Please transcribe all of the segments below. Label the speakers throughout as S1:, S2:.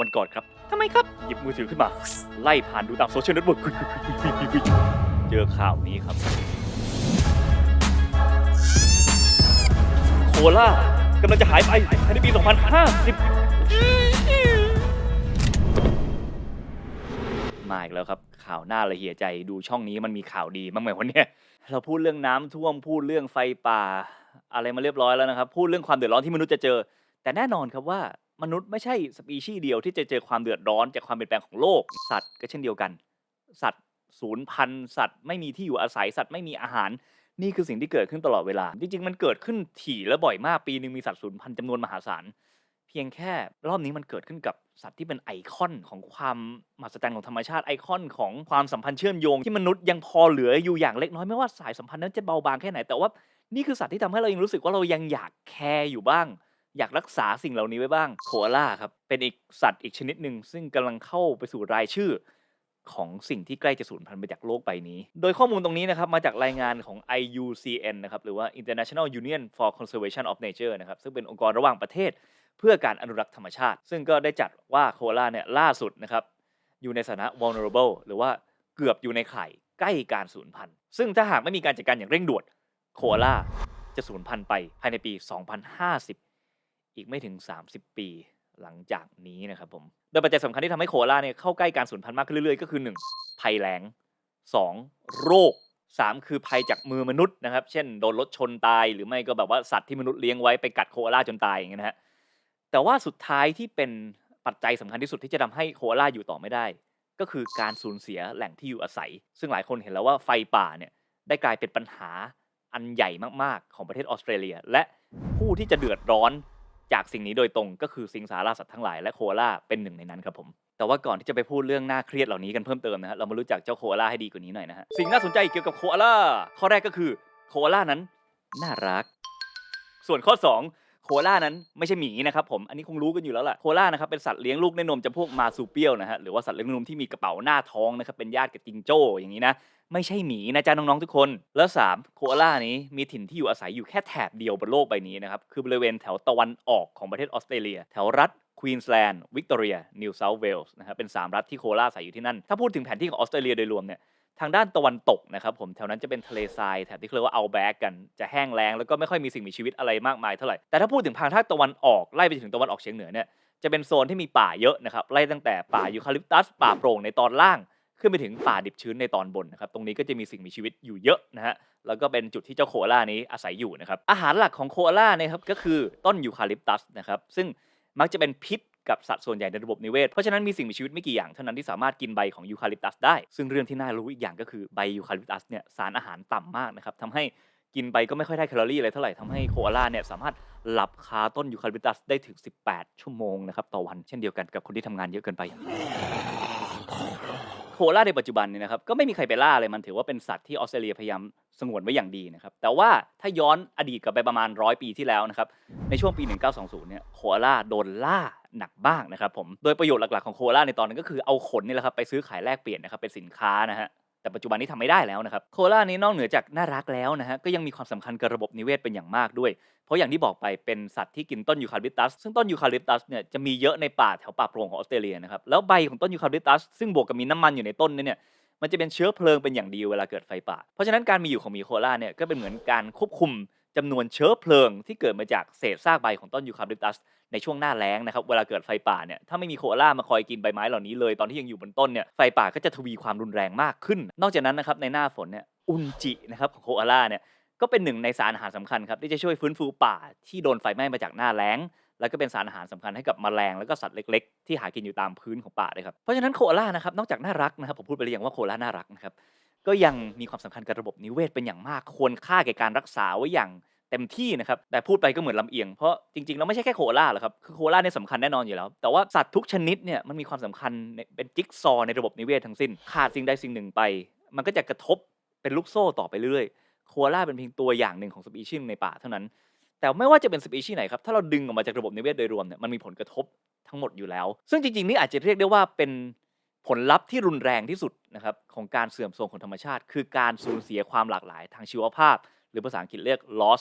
S1: วันก่อนครับทำไมครับ หยิบมือถือขึ้นมา ไล่ผ่านดูตามโซเชียลเน็ตเวิร์กเจอข่าวนี้ครับ โคล่ากำลังจะหายไปภายในปี 2050 มาอีกแล้วครับ ข่าวหน้าละเหี่ยใจดูช่องนี้มันมีข่าวดีบ้างไหมวันเนี้ยเราพูดเรื่องน้ำท่วมพูดเรื่องไฟป่า อะไรมาเรียบร้อยแล้วนะครับ พูดเรื่องความเดือดร้อนที่มนุษย์จะเจอ แต่แน่นอนครับว่า มนุษย์ไม่ใช่สปีชีส์เดียวที่จะเจอความเดือดร้อนจากความเปลี่ยนแปลงของโลก สัตว์ก็เช่นเดียวกัน สัตว์สูญพันธุ์สัตว์ไม่มีที่อยู่อาศัยสัตว์ไม่มีอาหาร นี่คือสิ่งที่เกิดขึ้นตลอดเวลา จริง ๆ มันเกิดขึ้นถี่และบ่อยมากปีหนึ่งมีสัตว์สูญพันธุ์จำนวนมหาศาลเพียงแค่รอบนี้มันเกิดขึ้นกับสัตว์ที่เป็นไอคอนของความมหัศจรรย์ของธรรมชาติไอคอนของความสัมพันธ์เชื่อมโยงที่มนุษย์ยังพอเหลืออยู่อย่างเล็กน้อยไม่ว่าสายสัมพันธ์นั้นจะเบาบางแค่ไหนแต่ว่านี่คือสัตว์ที่ทำให้เรายังรู้สึกว่าเรายังอยากแคร์อยู่บ้าง อยากรักษาสิ่งเหล่านี้ไว้บ้างโคอาล่าครับเป็นอีกสัตว์อีกชนิดหนึ่งซึ่งกำลังเข้าไปสู่รายชื่อ ของสิ่งที่ใกล้จะสูญพันธุ์ไปจากโลกใบนี้ โดยข้อมูลตรงนี้นะครับมาจากรายงานของ IUCN นะครับหรือว่า International Union for Conservation of Nature นะครับซึ่งเป็นองค์กรระหว่างประเทศ เพื่อการอนุรักษ์ธรรมชาติ ซึ่งก็ได้จัดว่าโคอาล่าเนี่ยล่าสุดนะครับอยู่ในสถานะ vulnerable หรือว่าเกือบอยู่ในข่ายใกล้การสูญพันธุ์ ซึ่งถ้าหากไม่มีการจัดการอย่างเร่งด่วนโคอาล่าจะสูญพันธุ์ไปภายในปี 2050 อีกไม่ถึง 30 ปีหลังจากนี้นะครับผมโดยปัจจัยสำคัญที่ทำให้โคอาล่าเนี่ยเข้าใกล้การสูญพันธุ์มากขึ้นเรื่อยๆ ก็คือ 1. ภัยแล้ง 2. โรค 3. คือภัยจากมือมนุษย์นะครับ เช่นโดนรถชนตาย หรือไม่ก็แบบว่าสัตว์ที่มนุษย์เลี้ยงไว้ไปกัดโคอาล่าจนตายอย่างเงี้ยนะฮะแต่ว่าสุดท้ายที่เป็นปัจจัยสำคัญที่สุดที่จะทำให้โคอาล่าอยู่ต่อไม่ได้ ก็คือการสูญเสียแหล่งที่อยู่อาศัย ซึ่งหลายคนเห็นแล้วว่าไฟป่าเนี่ยได้กลายเป็นปัญหาอันใหญ่มากๆของประเทศออสเตรเลีย และผู้ที่จะเดือดร้อน จากสิ่งนี้โดยตรงก็คือสิงสาราสัตว์ทั้งหลายและโคอาล่าเป็นหนึ่งในนั้นครับผมแต่ว่าก่อนที่จะไปพูดเรื่องน่าเครียดเหล่านี้กันเพิ่มเติมนะฮะเรามารู้จักเจ้าโคอาล่าให้ดีกว่านี้หน่อยนะฮะสิ่งน่าสนใจเกี่ยวกับโคอาล่าข้อแรกก็คือโคอาล่านั้นน่ารัก ส่วนข้อ 2 โคล่านั้นไม่ใช่หมีนะครับผม อันนี้คงรู้กันอยู่แล้วล่ะ โคล่านะครับเป็นสัตว์เลี้ยงลูกด้วยนมจำพวกมาซูเปียลนะฮะ หรือว่าสัตว์เลี้ยงนมที่มีกระเป๋าหน้าท้องนะครับ เป็นญาติกับจิงโจ้อย่างนี้นะ ไม่ใช่หมีนะจ๊ะน้องๆทุกคน แล้ว 3 โคอาล่านี้มีถิ่นที่อยู่อาศัยอยู่แค่แถบเดียวบนโลกใบนี้นะครับ คือบริเวณแถวตะวันออกของประเทศออสเตรเลีย แถวรัฐควีนสแลนด์ วิกตอเรีย นิวเซาท์เวลส์ นะครับ เป็น 3 รัฐที่โคลาอาศัยอยู่ที่นั่น ถ้าพูดถึงแผนที่ของออสเตรเลียโดยรวมเนี่ย ทางด้านตะวันตกนะครับผมแถวนั้นจะเป็นทะเลทรายแถบที่เรียกว่าเอาแบกกันจะแห้งแล้งแล้วก็ไม่ค่อยมีสิ่งมีชีวิตอะไรมากมายเท่าไหร่แต่ถ้าพูดถึงทางภาคตะวันออกไล่ไปถึงตะวันออกเฉียงเหนือเนี่ยจะเป็นโซนที่มีป่าเยอะนะครับไล่ตั้งแต่ป่ายูคาลิปตัสป่าโปร่งในตอนล่าง ขึ้นไปถึงป่าดิบชื้นในตอนบนนะครับตรงนี้ก็จะมีสิ่งมีชีวิตอยู่เยอะนะฮะแล้วก็เป็นจุดที่เจ้าโคอาล่านี้อาศัยอยู่นะครับอาหารหลักของโคอาล่านี่ยครับก็คือต้นยูคาลิปตัสนะครับซึ่งมักจะเป็นพิษ กับสัตว์ส่วนใหญ่ในระบบนิเวศ เพราะฉะนั้นมีสิ่งมีชีวิตไม่กี่อย่างเท่านั้นที่สามารถกินใบของยูคาลิปตัสได้ ซึ่งเรื่องที่น่ารู้อีกอย่างก็คือใบยูคาลิปตัสเนี่ยสารอาหารต่ำมากนะครับทำให้กินไปก็ไม่ค่อยได้แคลอรี่อะไรเท่าไหร่ทำให้โคอาล่าเนี่ยสามารถหลับคาต้นยูคาลิปตัสได้ถึง 18 ชั่วโมงนะครับต่อวันเช่นเดียวกันกับคนที่ทำงานเยอะเกินไปโคอาล่าในปัจจุบันเนี่ยนะครับก็ไม่มีใครไปล่าเลยมันถือว่าเป็นสัตว์ที่ออสเตรเลียพยายามสงวนไว้อย่างดีนะครับแต่ว่าถ้าย้อนอดีตกลับไปประมาณร้อยปีที่แล้วนะครับในช่วงปี 1920เนี่ยโคอาล่าโดนล่า หนักบ้างนะครับผม โดยประโยชน์หลักๆของโคอาล่าในตอนนั้นก็คือเอาขนนี่แหละครับไปซื้อขายแลกเปลี่ยนนะครับเป็นสินค้านะฮะแต่ปัจจุบันนี้ทำไม่ได้แล้วนะครับโคล่านี้นอกเหนือจากน่ารักแล้วนะฮะก็ยังมีความสำคัญกับระบบนิเวศเป็นอย่างมากด้วย เพราะอย่างที่บอกไปเป็นสัตว์ที่กินต้นยูคาลิปตัส ซึ่งต้นยูคาลิปตัสเนี่ยจะมีเยอะในป่าแถวป่าโปร่งของออสเตรเลียนะครับแล้วใบของต้นยูคาลิปตัส ซึ่งบวกกับมีน้ำมันอยู่ในต้นเนี่ยมันจะเป็นเชื้อเพลิงเป็นอย่างดีเวลาเกิดไฟป่า เพราะฉะนั้นการมีอยู่ของมีโคล่าเนี่ยก็เป็นเหมือนการควบคุม จำนวนเชื้อเพลิงที่เกิดมาจากเศษซากใบของต้นยูคาลิปตัสในช่วงหน้าแล้งนะครับเวลาเกิดไฟป่าเนี่ยถ้าไม่มีโคอาล่ามาคอยกินใบไม้เหล่านี้เลยตอนที่ยังอยู่บนต้นเนี่ยไฟป่าก็จะทวีความรุนแรงมากขึ้น นอกจากนั้นนะครับในหน้าฝนเนี่ยอุนจินะครับของโคอาล่าเนี่ยก็เป็นหนึ่งในสารอาหารสำคัญครับที่จะช่วยฟื้นฟูป่าที่โดนไฟไหม้มาจากหน้าแล้ง แล้วก็เป็นสารอาหารสำคัญให้กับแมลงแล้วก็สัตว์เล็ก ๆ ที่หากินอยู่ตามพื้นของป่าเลยครับเพราะฉะนั้นโคอาล่านะครับนอกจากน่ารักนะครับผมพูดไปเรียงว่าโคอาล่าน่ารักนะครับก็ยังมีความสำคัญกับระบบนิเวศเป็นอย่างมากควรค่าแก่การรักษาไว้อย่าง เต็มที่นะครับ แต่พูดไปก็เหมือนลำเอียง เพราะจริงๆ แล้วไม่ใช่แค่โคอาล่าหรอกครับ คือโคอาล่าเนี่ยสำคัญแน่นอนอยู่แล้ว แต่ว่าสัตว์ทุกชนิดเนี่ยมันมีความสำคัญเป็นจิ๊กซอในระบบนิเวศทั้งสิ้น ขาดสิ่งใดสิ่งหนึ่งไป มันก็จะกระทบเป็นลูกโซ่ต่อไปเรื่อยๆโคอาล่าเป็นเพียงตัวอย่างหนึ่งของสปีชีส์ในป่าเท่านั้น แต่ไม่ว่าจะเป็นสปีชีส์ไหนครับ ถ้าเราดึงออกมาจากระบบนิเวศโดยรวมเนี่ย มันมีผลกระทบทั้งหมดอยู่แล้ว ซึ่งจริงๆ นี่อาจจะเรียกได้ว่าเป็นผลลัพธ์ที่รุนแรงที่สุดนะครับของการเสื่อมโทรมของธรรมชาติ คือการสูญเสียความหลากหลายทางชีวภาพ หรือภาษาอังกฤษเรียก loss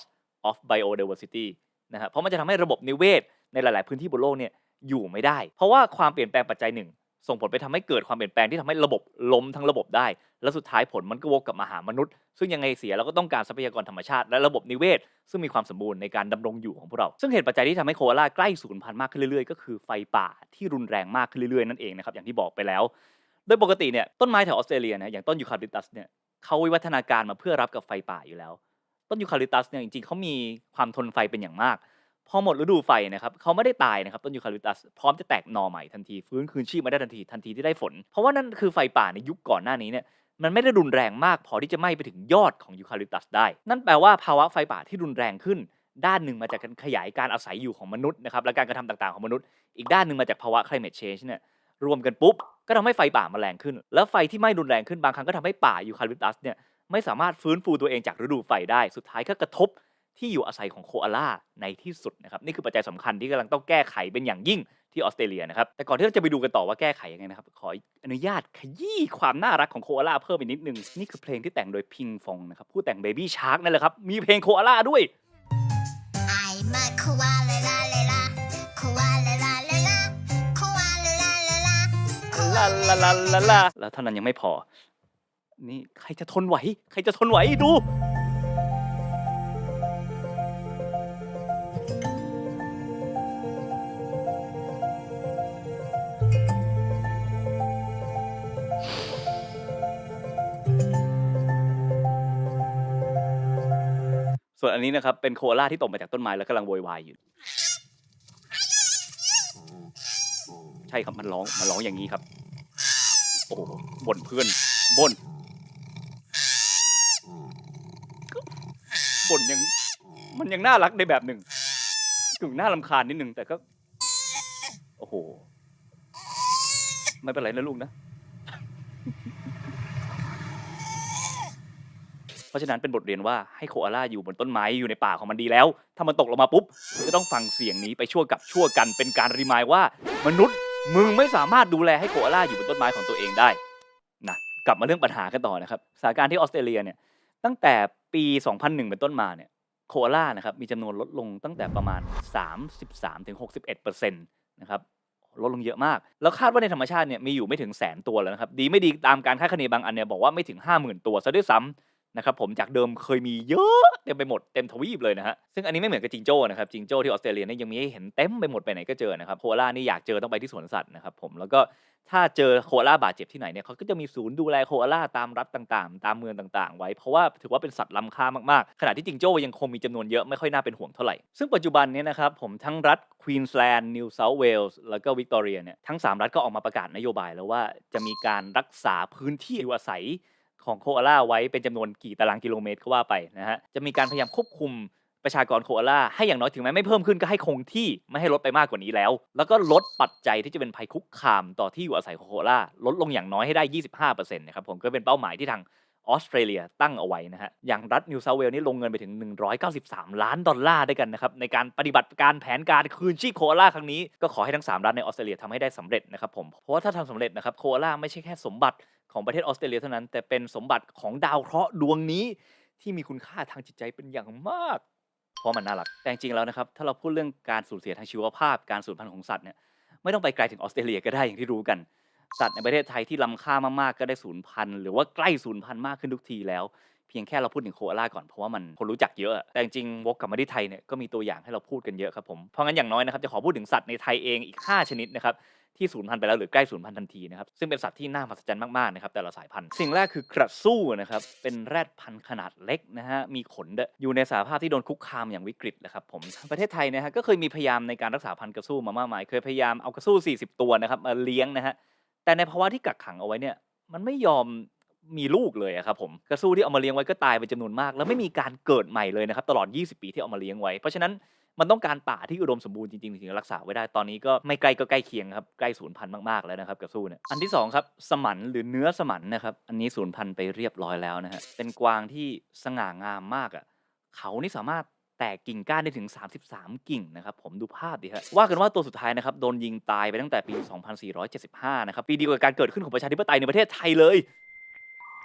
S1: of biodiversity นะฮะเพราะมันจะทำให้ระบบนิเวศ ในหลาย ๆ พื้นที่บนโลกเนี่ยอยู่ไม่ได้ เพราะว่าความเปลี่ยนแปลงปัจจัยหนึ่ง ส่งผลไปทำให้เกิดความเปลี่ยนแปลงที่ทำให้ระบบล้มทั้งระบบได้ และสุดท้ายผลมันก็วกกลับมาหามนุษย์ ซึ่งยังไงเสียเราก็ต้องการทรัพยากรธรรมชาติและระบบนิเวศ ซึ่งมีความสมบูรณ์ในการดำรงอยู่ของพวกเรา ซึ่งเหตุปัจจัยที่ทำให้โคอาล่าใกล้สูญพันธุ์มากขึ้นเรื่อย ๆ ก็คือไฟป่าที่รุนแรงมากขึ้นเรื่อย ๆ นั่นเองนะครับ อย่างที่บอกไปแล้ว โดยปกติเนี่ยต้นไม้แถวออสเตรเลียนะอย่างต้นยูคาลิปตัสเนี่ยเขาวิวัฒนาการมาเพื่อรับกับไฟป่าอยู่แล้ว ต้นยูคาลิปตัสเนี่ยจริงๆเขามีความทนไฟเป็นอย่างมาก พอหมดฤดูไฟนะครับเขาไม่ได้ตายนะครับต้นยูคาลิปตัสพร้อมจะแตกหน่อใหม่ทันทีฟื้นคืนชีพมาได้ทันทีทันทีที่ได้ฝน เพราะว่านั่นคือไฟป่าในยุคก่อนหน้านี้เนี่ยมันไม่ได้รุนแรงมากพอที่จะไหม้ไปถึงยอดของยูคาลิปตัสได้ นั่นแปลว่าภาวะไฟป่าที่รุนแรงขึ้น ด้านหนึ่งมาจากการขยายการอาศัยอยู่ของมนุษย์นะครับและการกระทำต่างๆของมนุษย์ อีกด้านหนึ่งมาจากภาวะ climate change เนี่ยรวมกันปุ๊บก็ทำให้ไฟป่ามันแรงขึ้น แล้วไฟที่ไหม้รุนแรงขึ้นบางครั้งก็ทำให้ป่ายูคาลิปตัสเนี่ย ไม่สามารถฟื้นฟูตัวเองจากฤดูไฟได้ สุดท้ายก็กระทบที่อยู่อาศัยของโคอาล่าในที่สุดนะครับนี่คือปัจจัยสำคัญที่กำลังต้องแก้ไขเป็นอย่างยิ่งที่ออสเตรเลียนะครับแต่ก่อนที่เราจะไปดูกันต่อว่าแก้ไขยังไงนะครับ ขออนุญาตขยี้ความน่ารักของโคอาล่าเพิ่มอีกนิดนึง นี่คือเพลงที่แต่งโดยพิงฟงนะครับผู้แต่ง Baby Shark นั่นแหละครับ มีเพลงโคอาล่าด้วย
S2: I'm a koala la la la, koala la la la, koala la la la,
S1: ลา
S2: koala
S1: ลาลาลาลาแล้วเท่านั้นยังไม่พอ นี่ใครจะทนไหว ใครจะทนไหวดู ส่วนอันนี้นะครับ เป็นโคอาล่าที่ตกมาจากต้นไม้แล้วกำลังโวยวายอยู่ ใช่ครับมันร้องมันร้องอย่างนี้ครับ โอ้โหบ่นเพื่อนบ่นบ่นยัง มันยังน่ารักในแบบหนึ่งกึ่งน่าลำคาญนิดนึงแต่ก็ โอ้โห ไม่เป็นไรนะลูกนะ เพราะฉะนั้นเป็นบทเรียนว่าให้โคอาล่าอยู่บนต้นไม้อยู่ในป่าของมันดีแล้ว ถ้ามันตกลงมาปุ๊บจะต้องฟังเสียงนี้ไปชั่วกับชั่วกันเป็นการรีมายว่า มนุษย์มึงไม่สามารถดูแลให้โคอาล่าอยู่บนต้นไม้ของตัวเองได้นะกลับมาเรื่องปัญหากันต่อนะครับสถานการณ์ที่ออสเตรเลียเนี่ยตั้งแต่ปี 2001 เป็นต้นมาเนี่ย โคอาล่านะครับมีจำนวนลดลงตั้งแต่ประมาณ 33-61%นะครับลดลงเยอะมาก แล้วคาดว่าในธรรมชาติเนี่ยมีอยู่ไม่ถึงแสนตัวแล้วนะครับ ดีไม่ดีตามการคาดคะเนบางอันเนี่ยบอกว่าไม่ถึง 50,000 ตัวซะด้วยซ้ำ นะครับผมจากเดิมเคยมีเยอะเต็มไปหมดเต็มทวีปเลยนะฮะซึ่งอันนี้ไม่เหมือนกับจิงโจ้นะครับจิงโจ้ที่ออสเตรเลียเนี่ยยังมีให้เห็นเต็มไปหมดไปไหนก็เจอนะครับโคอาล่านี่อยากเจอต้องไปที่สวนสัตว์นะครับผมแล้วก็ถ้าเจอโคอาล่าบาดเจ็บที่ไหนเนี่ยเขาก็จะมีศูนย์ดูแลโคอาล่าตามรัฐต่างๆ ตามเมืองต่างๆ ไว้เพราะว่าถือว่าเป็นสัตว์ล้ำค่ามากๆ ขณะที่จิงโจ้ยังคงมีจำนวนเยอะไม่ค่อยน่าเป็นห่วงเท่าไหร่ ซึ่งปัจจุบันเนี้นะครับผมทั้งรัฐควีนสแลนด์นิวเซาท์เวลส์แล้วก็วิกตอเรียเนี่ยทั้ง 3 รัฐก็ออกมาประกาศนโยบายแล้วว่าจะมีการรักษาพื้นที่อยู่อาศัย ของโคอาล่าไว้เป็นจำนวนกี่ตารางกิโลเมตรก็ว่าไปนะฮะจะมีการพยายามควบคุมประชากรโคอาล่าให้อย่างน้อยถึงแม้ไม่เพิ่มขึ้นก็ให้คงที่ไม่ให้ลดไปมากกว่านี้แล้ว แล้วก็ลดปัจจัยที่จะเป็นภัยคุกคามต่อที่อยู่อาศัยของโคอาล่าลดลงอย่างน้อยให้ได้ 25%นะครับผมก็เป็นเป้าหมายที่ทาง ออสเตรเลียตั้งเอาไว้นะฮะ อย่างรัฐนิวเซาเวลส์นี่ลงเงินไปถึง 193 ล้านดอลลาร์ด้วยกันนะครับ ในการปฏิบัติการแผนการคืนชีพโคอาล่าครั้งนี้ ก็ขอให้ทั้งสามรัฐในออสเตรเลียทำให้ได้สำเร็จนะครับผม เพราะว่าถ้าทำสำเร็จนะครับโคอาล่าไม่ใช่แค่สมบัติของประเทศออสเตรเลียเท่านั้น แต่เป็นสมบัติของดาวเคราะห์ดวงนี้ ที่มีคุณค่าทางจิตใจเป็นอย่างมาก เพราะมันน่ารัก แต่จริงๆแล้วนะครับถ้าเราพูดเรื่องการสูญเสียทางชีวภาพ การสูญพันธุ์ของสัตว์เนี่ยไม่ต้องไปไกลถึงออสเตรเลียก็ได้อย่างที่รู้กัน สัตว์ในประเทศไทยที่ล้ำค่ามากๆก็ได้สูญพันธุ์หรือว่าใกล้สูญพันธุ์มากขึ้นทุกทีแล้ว เพียงแค่เราพูดถึงโคอาล่าก่อนเพราะว่ามันคนรู้จักเยอะ แต่จริงๆวกกลับมาที่ไทยเนี่ยก็มีตัวอย่างให้เราพูดกันเยอะครับผมเพราะงั้นอย่างน้อยนะครับจะขอพูดถึงสัตว์ในไทยเองอีก 5 ชนิดนะครับที่สูญพันธุ์ไปแล้วหรือใกล้สูญพันธุ์ทันทีนะครับซึ่งเป็นสัตว์ที่น่ามหัศจรรย์มากๆนะครับแต่ละสายพันธุ์สิ่งแรกคือกระสู้นะครับเป็นแรดพันธุ์ขนาดเล็กนะฮะมีขนด้วยอยู่ในสาภาพที่โดนคุกคามอย่างวิกฤตนะครับผมประเทศไทยนะฮะก็เคยมีพยายามในการรักษาพันธุ์กระสู้มามากมาย เคยพยายามเอากระสู้ 40 ตัวนะครับมาเลี้ยงนะฮะ แต่ในภาวะที่กักขังเอาไว้เนี่ย มันไม่ยอมมีลูกเลยครับผมกระสู้ที่เอามาเลี้ยงไว้ก็ตายไปจำนวนมาก แล้วไม่มีการเกิดใหม่เลยนะครับ ตลอด 20 ปีที่เอามาเลี้ยงไว้ เพราะฉะนั้นมันต้องการป่าที่อุดมสมบูรณ์จริงๆถึงจะรักษาไว้ได้ตอนนี้ก็ไม่ใกลก็ใกล้เคียงครับใกล้สูญพันธุ์มากๆแล้วนะครับกับสู้เนี่ยอันที่สองครับสมันหรือเนื้อสมันนะครับอันนี้สูญพันธุ์ไปเรียบร้อยแล้วนะฮะเป็นกวางที่สง่างามมากอะเขานี่สามารถ แตกกิ่งก้านได้ถึง 33 กิ่งนะครับ ผมดูภาพดิฮะว่ากันว่าตัวสุดท้ายนะครับ โดนยิงตายไปตั้งแต่ปี 2475 นะครับ ปีเดียวกับการเกิดขึ้นของประชาธิปไตยในประเทศไทยเลย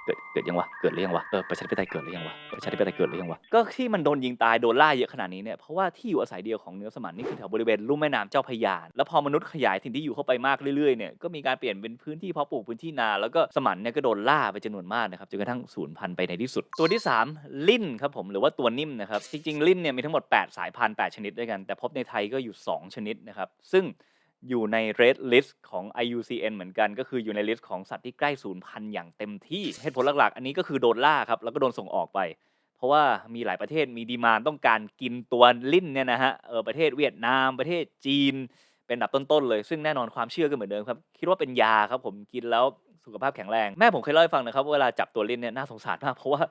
S1: เกิดเกิดยังวะเกิดหรือยังวะเออประชาธิปไตยเกิดหรือยังวะประชาธิปไตยเกิดหรือยังวะก็ที่มันโดนยิงตายโดนล่าเยอะขนาดนี้เนี่ยเพราะว่าที่อยู่อาศัยเดียวของเนื้อสมันนี่คือแถวบริเวณลุ่มแม่น้ำเจ้าพระยาแล้วพอมนุษย์ขยายถิ่นที่อยู่เข้าไปมากเรื่อยๆเนี่ยก็มีการเปลี่ยนเป็นพื้นที่เพาะปลูกพื้นที่นา แล้วก็สมันเนี่ยก็โดนล่าไปจำนวนมากนะครับจนกระทั่งสูญพันธุ์ไปในที่สุด ตัวที่ 3 ลิ้นครับผมหรือว่าตัวนิ่มนะครับจริงๆลิ้นเนี่ยมีทั้งหมด 8 สายพันธุ์8ชนิดด้วยกันแต่พบในไทยก็อยู่ 2 ชนิดนะครับซึ่ง อยู่ใน red list ของ IUCN เหมือนกัน ก็คืออยู่ในลิสต์ของสัตว์ที่ใกล้สูญพันธุ์อย่างเต็มที่เหตุผลหลักๆ อันนี้ก็คือโดนล่าครับ แล้วก็โดนส่งออกไป เพราะว่ามีหลายประเทศมีดีมานต้องการกินตัวลิ้นเนี่ยนะฮะเออประเทศเวียดนามประเทศจีน เป็นดับต้นๆเลย ซึ่งแน่นอนความเชื่อก็เหมือนเดิมครับ คิดว่าเป็นยาครับผมกินแล้วสุขภาพแข็งแรง แม่ผมเคยเล่าให้ฟังนะครับเวลาจับตัวลิ้นเนี่ยน่าสงสารมากเพราะว่า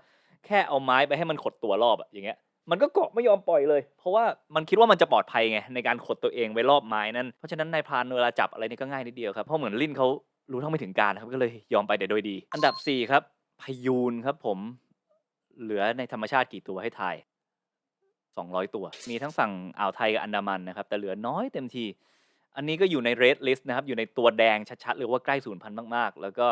S1: แค่เอาไม้ไปให้มันขดตัวรอบอะอย่างเงี้ย มันก็เกาะไม่ยอมปล่อยเลย เพราะว่ามันคิดว่ามันจะปลอดภัยไงในการขดตัวเองไว้รอบไม้นั้นเพราะฉะนั้นนายพรานเวลาจับอะไรนี่ก็ง่ายนิดเดียวครับเพราะเหมือนลิ้นเขารู้เท่าไม่ถึงการครับก็เลยยอมไปแต่โดยดี อันดับ4ครับพยูนครับผมเหลือในธรรมชาติกี่ตัวให้ทาย200 ตัว มีทั้งฝั่งอ่าวไทยกับอันดามันนะครับ แต่เหลือน้อยเต็มที อันนี้ก็อยู่ใน red list นะครับ อยู่ในตัวแดงชัดๆหรือว่าใกล้สูญพันธุ์มากๆ แล้วก็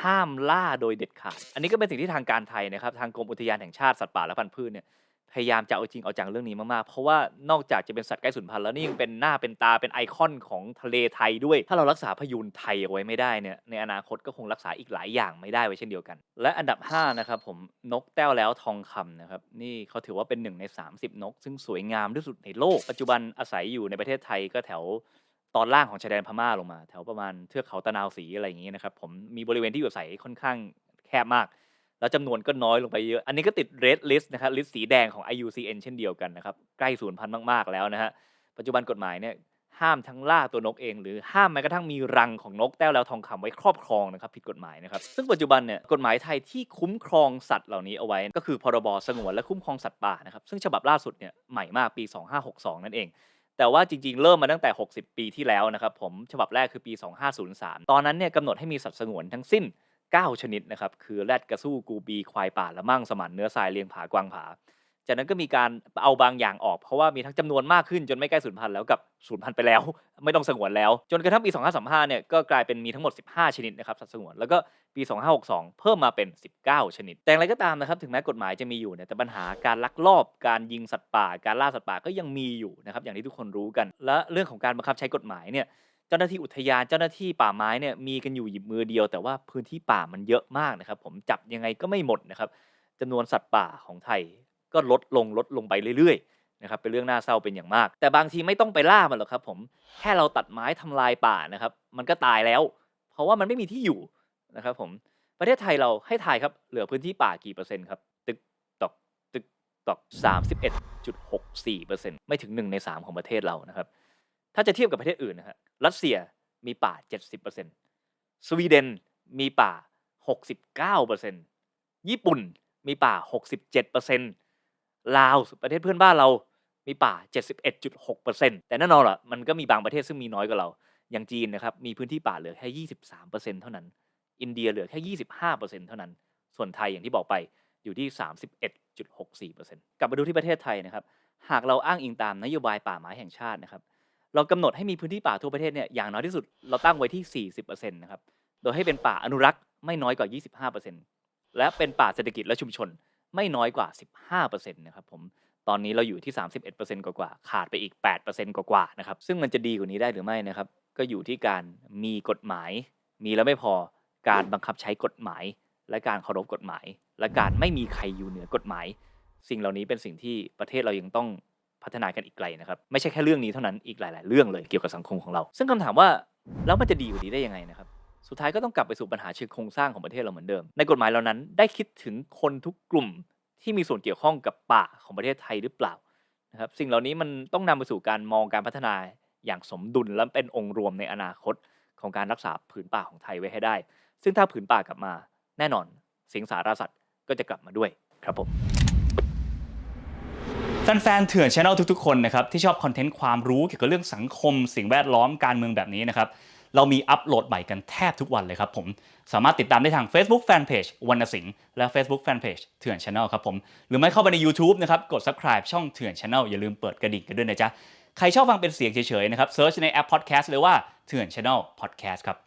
S1: ห้ามล่าโดยเด็ดขาด อันนี้ก็เป็นสิ่งที่ทางการไทยนะครับ ทางกรมอุทยานแห่งชาติสัตว์ป่าและพันธุ์พืชเนี่ย พยายามจะเอาจริงเอาจังเรื่องนี้มากๆ เพราะว่านอกจากจะเป็นสัตว์ใกล้สูญพันธุ์แล้วนี่ยังเป็นหน้าเป็นตาเป็นไอคอนของทะเลไทยด้วย ถ้าเรารักษาพยูนไทยเอาไว้ไม่ได้เนี่ยในอนาคตก็คงรักษาอีกหลายอย่างไม่ได้ไว้เช่นเดียวกัน และอันดับ5นะครับผมนกแต้วแล้วทองคำนะครับนี่เขาถือว่าเป็นหนึ่งใน 30 นก ซึ่งสวยงามที่สุดในโลก ปัจจุบันอาศัยอยู่ในประเทศไทยก็แถวตอนล่างของชายแดนพม่าลงมา แถวประมาณเทือกเขาตะนาวศรีอะไรอย่างนี้นะครับผมมีบริเวณที่อยู่อาศัยค่อนข้างแคบมาก แล้วจำนวนก็น้อยลงไปเยอะ อันนี้ก็ติด red list นะครับ ลิสต์สีแดงของ IUCN เช่นเดียวกันนะครับ ใกล้สูญพันธุ์มากๆแล้วนะฮะ ปัจจุบันกฎหมายเนี่ยห้ามทั้งล่าตัวนกเอง หรือห้ามแม้กระทั่งมีรังของนกแต้วแล้วทองคำไว้ครอบครองนะครับผิดกฎหมายนะครับ ซึ่งปัจจุบันเนี่ยกฎหมายไทยที่คุ้มครองสัตว์เหล่านี้เอาไว้ ก็คือพรบสงวนและคุ้มครองสัตว์ป่านะครับซึ่งฉบับล่าสุดเนี่ยใหม่มากปี 2562 นั่นเอง แต่ว่าจริงๆ เริ่มมาตั้งแต่ 60 ปีที่แล้วนะครับผมฉบับแรกคือปี 2503 ตอนนั้นเนี่ยกำหนดให้มีสัตว์สงวนทั้งสิ้น 9 ชนิดนะครับ คือแรดกระสู้กูบีควายป่าละมั่งสมันเนื้อทรายเลียงผากวางผา จากนั้นก็มีการเอาบางอย่างออกเพราะว่ามีทั้งจำนวนมากขึ้นจนไม่ใกล้สูญพันธุ์แล้วกับสูญพันธุ์ไปแล้ว ไม่ต้องสงวนแล้ว จนกระทั่งปี 2535 เนี่ยก็กลายเป็นมีทั้งหมด 15 ชนิดนะครับสัตว์สงวนแล้วก็ปี 2562 เพิ่มมาเป็น 19 ชนิด แต่อย่างไรก็ตามนะครับถึงแม้กฎหมายจะมีอยู่เนี่ยแต่ปัญหาการลักลอบการยิงสัตว์ป่า การล่าสัตว์ป่าก็ยังมีอยู่นะครับอย่างที่ทุกคนรู้กัน และเรื่องของการบังคับใช้กฎหมายเนี่ย จ้าหน้าที่อุทยาน เจ้าหน้าที่ป่าไม้เนี่ยมีกันอยู่หยิบมือเดียว แต่ว่าพื้นที่ป่ามันเยอะมากนะครับ ผมจับยังไงก็ไม่หมดนะครับจำนวนสัตว์ป่าของไทยก็ลดลงลดลงไปเรื่อยๆนะครับเป็นเรื่องน่าเศร้าเป็นอย่างมาก แต่บางทีไม่ต้องไปล่ามันหรอกครับ ผมแค่เราตัดไม้ทำลายป่านะครับมันก็ตายแล้ว เพราะว่ามันไม่มีที่อยู่นะครับผมประเทศไทยเราให้ทายครับเหลือพื้นที่ป่ากี่เปอร์เซ็นต์ครับตึกตอกตึกตอกสามสิบเอ็ดจุดหกสี่เปอร์เซ็นต์ไม่ถึงหนึ่งในสามของประเทศเรานะครับ ถ้าจะเทียบกับประเทศอื่นนะฮะรัสเซียมีป่า 70%สวีเดนมีป่า 69%ญี่ปุ่นมีป่า 67%ลาวประเทศเพื่อนบ้านเรามีป่า 71.6%แต่แน่นอนล่ะมันก็มีบางประเทศซึ่งมีน้อยกว่าเรา อย่างจีนนะครับมีพื้นที่ป่าเหลือแค่ 23%เท่านั้น อินเดียเหลือแค่ 25%เท่านั้น ส่วนไทยอย่างที่บอกไปอยู่ที่ 31.64%กลับมาดูที่ประเทศไทยนะครับ หากเราอ้างอิงตามนโยบายป่าไม้แห่งชาตินะครับ เรากำหนดให้มีพื้นที่ป่าทั่วประเทศเนี่ยอย่างน้อยที่สุดเราตั้งไว้ที่ 40%นะครับ โดยให้เป็นป่าอนุรักษ์ไม่น้อยกว่า 25%และเป็นป่าเศรษฐกิจและชุมชนไม่น้อยกว่า 15%นะครับผม ตอนนี้เราอยู่ที่ 31%กว่าๆขาดไปอีก 8%กว่าๆนะครับ ซึ่งมันจะดีกว่านี้ได้หรือไม่นะครับ ก็อยู่ที่การมีกฎหมาย มีแล้วไม่พอ การบังคับใช้กฎหมาย และการเคารพกฎหมาย และการไม่มีใครอยู่เหนือกฎหมาย สิ่งเหล่านี้เป็นสิ่งที่ประเทศเรายังต้อง พัฒนากันอีกไกลนะครับ ไม่ใช่แค่เรื่องนี้เท่านั้นอีกหลาย ๆ เรื่องเลยเกี่ยวกับสังคมของเรา ซึ่งคำถามว่าแล้วมันจะดีกว่านี้ได้ยังไงนะครับสุดท้ายก็ต้องกลับไปสู่ปัญหาเชิงโครงสร้างของประเทศเราเหมือนเดิม ในกฎหมายเหล่านั้นได้คิดถึงคนทุกกลุ่มที่มีส่วนเกี่ยวข้องกับป่าของประเทศไทยหรือเปล่านะครับสิ่งเหล่านี้มันต้องนำไปสู่การมองการพัฒนาอย่างสมดุลและเป็นองค์รวมในอนาคตของการรักษาผืนป่าของไทยไว้ให้ได้ ซึ่งถ้าผืนป่ากลับมา แน่นอนสิงสารสัตว์ก็จะกลับมาด้วยครับผม แฟนๆเถื่อนช anel ทุกๆ คนนะครับที่ชอบคอนเทนต์ความรู้เกี่ยวกับเรื่องสังคม สิ่งแวดล้อมการเมืองแบบนี้นะครับเรามีอัปโหลดใหม่กันแทบทุกวันเลยครับผม สามารถติดตามได้ทาง Facebook Fanpage วรรณสิงห์และ Facebook Fanpage เถื่อนช anel ครับผม หรือไม่เข้าไปใน YouTube นะครับ กด subscribe ช่องเถื่อน channel อย่าลืมเปิดกระดิ่งกันด้วยนะจ๊ะ ใครชอบฟังเป็นเสียงเฉยๆนะครับเซิร์ชในแอป Podcast เลยว่าเถื่อน channel podcast ครับ